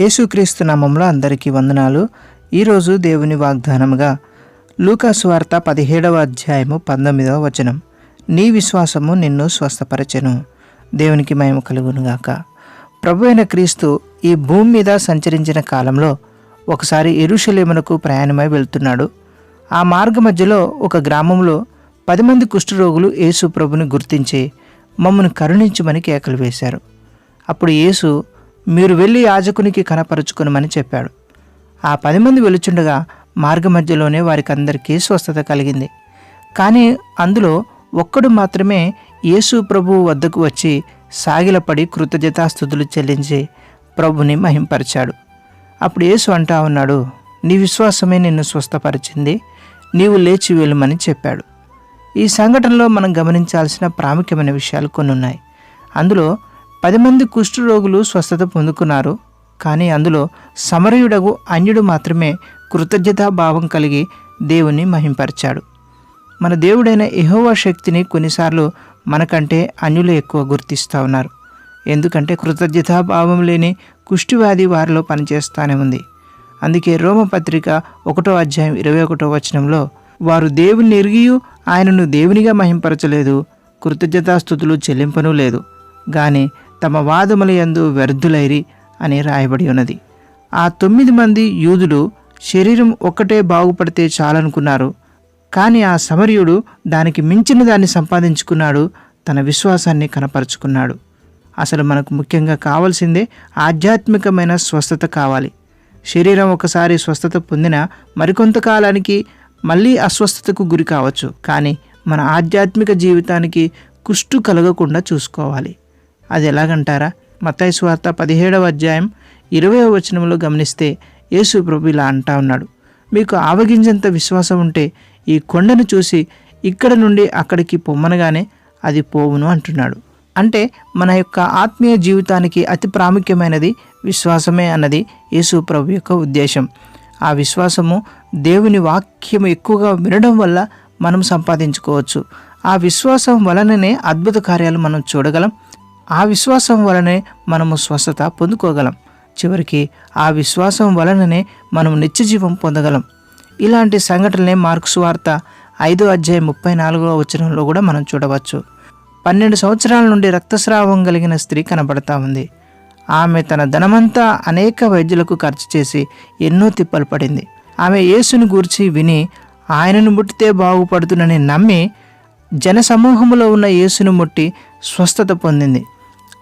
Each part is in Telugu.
యేసుక్రీస్తు నామంలో అందరికీ వందనాలు. ఈరోజు దేవుని వాగ్దానముగా లూకాసువార్త పదిహేడవ అధ్యాయము పంతొమ్మిదవ వచనం. నీ విశ్వాసము నిన్ను స్వస్థపరచెను. దేవునికి మహిమ కలుగునుగాక ప్రభు అయిన క్రీస్తు ఈ భూమి మీద సంచరించిన కాలంలో ఒకసారి ఎరుషలేమునకు ప్రయాణమై వెళ్తున్నాడు. ఆ మార్గ మధ్యలో ఒక గ్రామంలో పది మంది కుష్ఠరోగులు యేసు ప్రభుని గుర్తించి మమ్మను కరుణించమని కేకలు వేశారు. అప్పుడు యేసు మీరు వెళ్ళి యాజకునికి కనపరుచుకునమని చెప్పాడు. ఆ పది మంది వెలుచుండగా మార్గ మధ్యలోనే వారికి అందరికీ స్వస్థత కలిగింది. కానీ అందులో ఒక్కడు మాత్రమే యేసు ప్రభు వద్దకు వచ్చి సాగిలపడి కృతజ్ఞతాస్థుతులు చెల్లించి ప్రభుని మహింపరిచాడు. అప్పుడు యేసు అంటా ఉన్నాడు నీ విశ్వాసమే నిన్ను స్వస్థపరిచింది నీవు లేచి వెళ్ళమని చెప్పాడు. ఈ సంఘటనలో మనం గమనించాల్సిన ప్రాముఖ్యమైన విషయాలు కొన్ని ఉన్నాయి అందులో పది మంది కుష్ఠరోగులు స్వస్థత పొందుకున్నారు. కానీ అందులో సమరయుడగు అన్యుడు మాత్రమే కృతజ్ఞతా భావం కలిగి దేవుని మహింపరిచాడు. మన దేవుడైన ఎహోవా శక్తిని కొన్నిసార్లు మనకంటే అన్యులు ఎక్కువ గుర్తిస్తూ ఉన్నారు. ఎందుకంటే కృతజ్ఞతా భావం లేని కుష్టివ్యాధి వారిలో పనిచేస్తానే ఉంది. అందుకే రోమపత్రిక ఒకటో అధ్యాయం ఇరవై ఒకటో వచనంలో వారు దేవుని ఎరిగియు ఆయనను దేవునిగా మహింపరచలేదు కృతజ్ఞతాస్థుతులు చెల్లింపనూ లేదు. కానీ తమ వాదముల యందు వ్యర్థులైరి అని రాయబడి ఉన్నది. ఆ తొమ్మిది మంది యూదులు శరీరం ఒక్కటే బాగుపడితే చాలనుకున్నారు. కానీ ఆ సమర్యుడు దానికి మించిన దాన్ని సంపాదించుకున్నాడు తన విశ్వాసాన్ని కనపరుచుకున్నాడు. అసలు మనకు ముఖ్యంగా కావాల్సిందే ఆధ్యాత్మికమైన స్వస్థత కావాలి. శరీరం ఒకసారి స్వస్థత పొందిన మరికొంతకాలానికి మళ్ళీ అస్వస్థతకు గురి కావచ్చు. కానీ మన ఆధ్యాత్మిక జీవితానికి కుష్టు కలగకుండా చూసుకోవాలి. అది ఎలాగంటారా? మత్తాయి స్వార్త పదిహేడవ అధ్యాయం ఇరవై వచనంలో గమనిస్తే యేసు ప్రభు ఇలా అంటా ఉన్నాడు. మీకు ఆవగింజంత విశ్వాసం ఉంటే ఈ కొండను చూసి ఇక్కడ నుండి అక్కడికి పొమ్మనగానే అది పోవును అంటున్నాడు. అంటే మన యొక్క ఆత్మీయ జీవితానికి అతి ప్రాముఖ్యమైనది విశ్వాసమే అన్నది యేసు ప్రభు యొక్క ఉద్దేశం. ఆ విశ్వాసము దేవుని వాక్యం ఎక్కువగా వినడం వల్ల మనం సంపాదించుకోవచ్చు. ఆ విశ్వాసం వలననే అద్భుత కార్యాలు మనం చూడగలం. ఆ విశ్వాసం వలనే మనము స్వస్థత పొందుకోగలం. చివరికి ఆ విశ్వాసం వలననే మనం నిత్యజీవం పొందగలం. ఇలాంటి సంఘటనలే మార్క్స్ వార్త ఐదో అధ్యాయం ముప్పై నాలుగవ వచనంలో కూడా మనం చూడవచ్చు. పన్నెండు సంవత్సరాల నుండి రక్తస్రావం కలిగిన స్త్రీ కనబడతా ఉంది. ఆమె తన ధనమంతా అనేక వైద్యులకు ఖర్చు చేసి ఎన్నో తిప్పలు పడింది. ఆమె యేసుని గూర్చి విని ఆయనను ముట్టితే బాగుపడుతుందని నమ్మి జనసమూహంలో ఉన్న యేసును ముట్టి స్వస్థత పొందింది.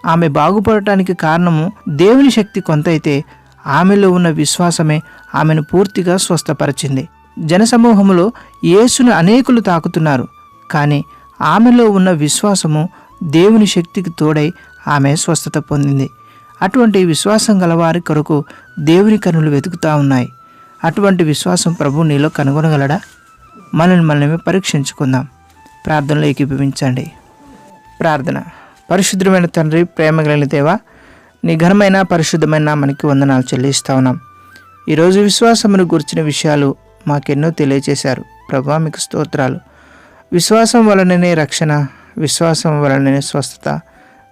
ఆమె బాగుపడటానికి కారణము దేవుని శక్తి కొంత అయితే ఆమెలో ఉన్న విశ్వాసమే ఆమెను పూర్తిగా స్వస్థపరిచింది. జనసమూహములో యేసును అనేకులు తాకుతున్నారు కానీ ఆమెలో ఉన్న విశ్వాసము దేవుని శక్తికి తోడై ఆమె స్వస్థత పొందింది. అటువంటి విశ్వాసం గలవారి కొరకు దేవుని కనులు వెతుకుతా ఉన్నాయి. అటువంటి విశ్వాసం ప్రభు నీలో కనుగొనగలడా? మనల్ని మనమే పరీక్షించుకుందాం. ప్రార్థనలో ఏకీభవించండి. ప్రార్థన. పరిశుద్ధమైన తండ్రి ప్రేమ కలిగిన దేవా నీ ఘనమైన పరిశుద్ధమైన మనకి వందనాలు చెల్లిస్తా ఉన్నాం. ఈరోజు విశ్వాసమును గురించిన విషయాలు మాకెన్నో తెలియచేశారు. ప్రభా మీకు స్తోత్రాలు. విశ్వాసం వలననే రక్షణ విశ్వాసం వలననే స్వస్థత.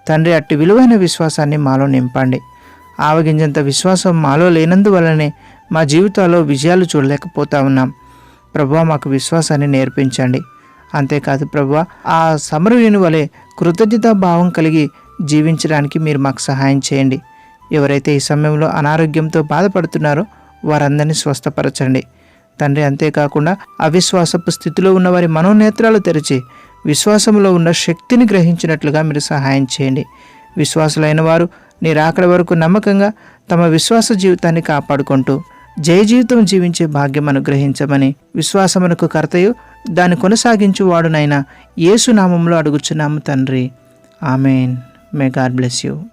తండ్రి అట్టి విలువైన విశ్వాసాన్ని మాలో నింపండి. ఆవగింజంత విశ్వాసం మాలో లేనందువలనే మా జీవితాల్లో విజయాలు చూడలేకపోతా ఉన్నాం. ప్రభా మాకు విశ్వాసాన్ని నేర్పించండి. అంతేకాదు ప్రభు ఆ సమరయుని వలె కృతజ్ఞతా భావం కలిగి జీవించడానికి మీరు మాకు సహాయం చేయండి. ఎవరైతే ఈ సమయంలో అనారోగ్యంతో బాధపడుతున్నారో వారందరినీ స్వస్థపరచండి. తండ్రి అంతేకాకుండా అవిశ్వాసపు స్థితిలో ఉన్న వారి మనోనేత్రాలు తెరిచి విశ్వాసంలో ఉన్న శక్తిని గ్రహించినట్లుగా మీరు సహాయం చేయండి. విశ్వాసులైన వారు నీరాకడ వరకు నమ్మకంగా తమ విశ్వాస జీవితాన్ని కాపాడుకుంటూ జయ జీవితం జీవించే భాగ్యం అనుగ్రహించమని విశ్వాసమునకు కర్తయు దాన్ని కొనసాగించువాడునైనా యేసునామంలో అడుగుచున్నాము తండ్రి. Amen. May God bless you.